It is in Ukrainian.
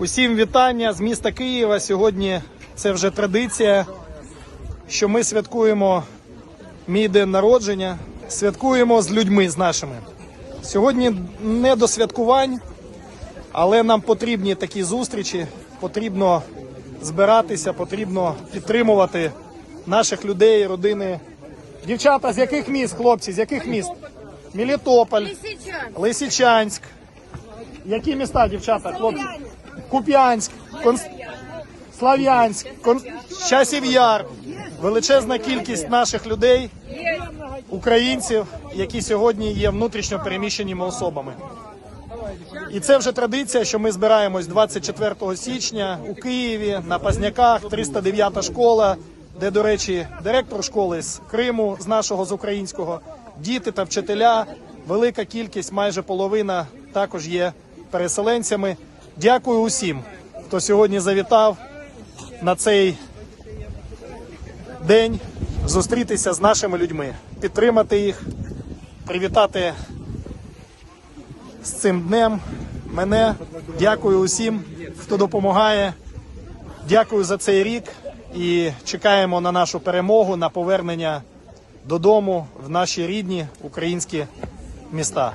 Усім вітання з міста Києва. Сьогодні це вже традиція, що ми святкуємо мій день народження, святкуємо з людьми з нашими. Сьогодні не до святкувань, але нам потрібні такі зустрічі. Потрібно збиратися, потрібно підтримувати наших людей, родини. Дівчата, з яких міст, хлопці, з яких міст? Мелітополь, Лисичанськ. Які міста, дівчата, хлопці? Куп'янськ, Конс... Слав'янськ, Кон... Часів Яр. Величезна кількість наших людей, українців, які сьогодні є внутрішньо переміщеними особами. І це вже традиція, що ми збираємось 24 січня у Києві на Пазняках, 309 школа, де, до речі, директор школи з Криму, з нашого з українського, діти та вчителя, велика кількість, майже половина також є переселенцями. Дякую усім, хто сьогодні завітав на цей день зустрітися з нашими людьми, підтримати їх, привітати з цим днем мене. Дякую усім, хто допомагає. Дякую за цей рік і чекаємо на нашу перемогу, на повернення додому в наші рідні українські міста.